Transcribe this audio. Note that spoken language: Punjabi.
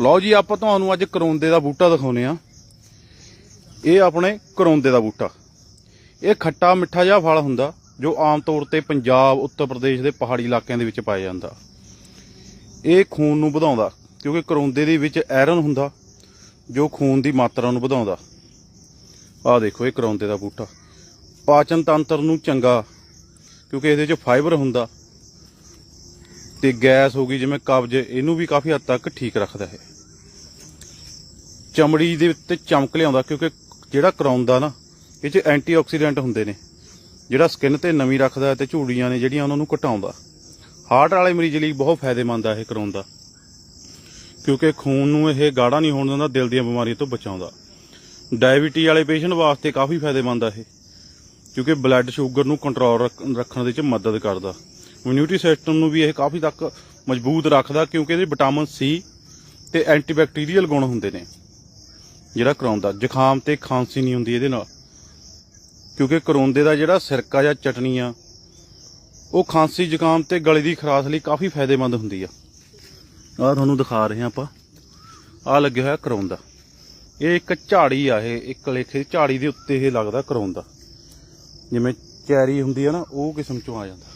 ਲਓ ਜੀ, ਆਪਾਂ ਤੁਹਾਨੂੰ ਅੱਜ ਕਰੋਂਦੇ ਦਾ ਬੂਟਾ ਦਿਖਾਉਨੇ ਆ ਇਹ ਆਪਣੇ ਕਰੋਂਦੇ ਦਾ ਬੂਟਾ। ਇਹ ਖੱਟਾ ਮਿੱਠਾ ਜਿਹਾ ਫਲ ਹੁੰਦਾ, ਜੋ ਆਮ ਤੌਰ ਤੇ ਪੰਜਾਬ, ਉੱਤਰ ਪ੍ਰਦੇਸ਼ ਦੇ ਪਹਾੜੀ ਇਲਾਕਿਆਂ ਦੇ ਵਿੱਚ ਪਾਇਆ ਜਾਂਦਾ। ਇਹ ਖੂਨ ਨੂੰ ਵਧਾਉਂਦਾ, ਕਿਉਂਕਿ ਕਰੋਂਦੇ ਦੇ ਵਿੱਚ ਆਇਰਨ ਹੁੰਦਾ, ਜੋ ਖੂਨ ਦੀ ਮਾਤਰਾ ਨੂੰ ਵਧਾਉਂਦਾ। ਆਹ ਦੇਖੋ, ਇਹ ਕਰੌਂਦੇ ਦਾ ਬੂਟਾ। ਪਾਚਨ ਤੰਤਰ ਨੂੰ ਚੰਗਾ, ਕਿਉਂਕਿ ਇਹਦੇ ਵਿੱਚ ਫਾਈਬਰ ਹੁੰਦਾ। ਤੇ ਗੈਸ ਹੋ ਗਈ, ਜਿਵੇਂ ਕਬਜ਼, ਇਹਨੂੰ ਵੀ ਕਾਫੀ ਹੱਦ ਤੱਕ ਠੀਕ ਰੱਖਦਾ ਹੈ ਚਮੜੀ ਦੇ ਉੱਤੇ ਚਮਕ ਲਿਆਉਂਦਾ, ਕਿਉਂਕਿ ਜਿਹੜਾ ਕਰਾਉਂਦਾ ਨਾ, ਇਹ 'ਚ ਐਂਟੀਆਕਸੀਡੈਂਟ ਹੁੰਦੇ ਨੇ। ਜਿਹੜਾ ਸਕਿਨ ਤੇ ਨਮੀ ਰੱਖਦਾ ਹੈ ਤੇ ਝੂੜੀਆਂ ਨੇ ਜਿਹੜੀਆਂ, ਉਹਨਾਂ ਨੂੰ ਘਟਾਉਂਦਾ। ਹਾਰਟ ਵਾਲੇ ਮਰੀਜ਼ ਲਈ ਬਹੁਤ ਫਾਇਦੇਮੰਦ ਆ ਇਹ ਕਰਾਉਂਦਾ। ਕਿਉਂਕਿ ਖੂਨ ਨੂੰ ਇਹ ਗਾੜਾ ਨਹੀਂ ਹੋਣ ਦਿੰਦਾ, ਦਿਲ ਦੀਆਂ ਬਿਮਾਰੀਆਂ ਤੋਂ ਬਚਾਉਂਦਾ। ਡਾਇਬੀਟੀ ਵਾਲੇ ਪੇਸ਼ੈਂਟ ਵਾਸਤੇ ਕਾਫੀ ਫਾਇਦੇਮੰਦ ਆ ਇਹ, ਕਿਉਂਕਿ ਬਲੱਡ ਸ਼ੂਗਰ ਨੂੰ ਕੰਟਰੋਲ ਰੱਖਣ ਦੇ ਵਿੱਚ ਮਦਦ ਕਰਦਾ। ਇਮਿਊਨਿਟੀ ਸਿਸਟਮ ਨੂੰ ਵੀ ਇਹ ਕਾਫੀ ਤੱਕ ਮਜ਼ਬੂਤ ਰੱਖਦਾ ਕਿਉਂਕਿ ਇਹਦੇ ਵਿਟਾਮਿਨ ਸੀ ਤੇ ਐਂਟੀਬੈਕਟੀਰੀਅਲ ਗੁਣ ਹੁੰਦੇ ਨੇ, ਜਿਹੜਾ ਕਰਾਉਂਦਾ ਜ਼ੁਕਾਮ ਤੇ ਖਾਂਸੀ ਨਹੀਂ ਹੁੰਦੀ ਇਹਦੇ ਨਾਲ। ਕਿਉਂਕਿ ਕਰੋਂਦੇ ਦਾ ਜਿਹੜਾ ਸਿਰਕਾ ਜਾਂ ਚਟਨੀ ਆ ਉਹ ਖਾਂਸੀ, ਜ਼ੁਕਾਮ ਤੇ ਗਲੇ ਦੀ ਖਰਾਸ਼ ਲਈ ਕਾਫੀ ਫਾਇਦੇਮੰਦ ਹੁੰਦੀ ਆ। ਆਹ ਤੁਹਾਨੂੰ ਦਿਖਾ ਰਹੇ ਹਾਂ ਆਪਾਂ। ਆਹ ਲੱਗਿਆ ਹੋਇਆ ਕਰੋਂਦਾ ਇਹ ਇੱਕ ਝਾੜੀ ਆ ਇਹ, ਇੱਕ ਲੇਖੇ ਝਾੜੀ ਦੇ ਉੱਤੇ ਇਹ ਲੱਗਦਾ ਕਰੋਂਦਾ ਜਿਵੇਂ ਚੈਰੀ ਹੁੰਦੀ ਆ ਨਾ, ਉਹ ਕਿਸਮ ਚੋਂ ਆ ਜਾਂਦਾ।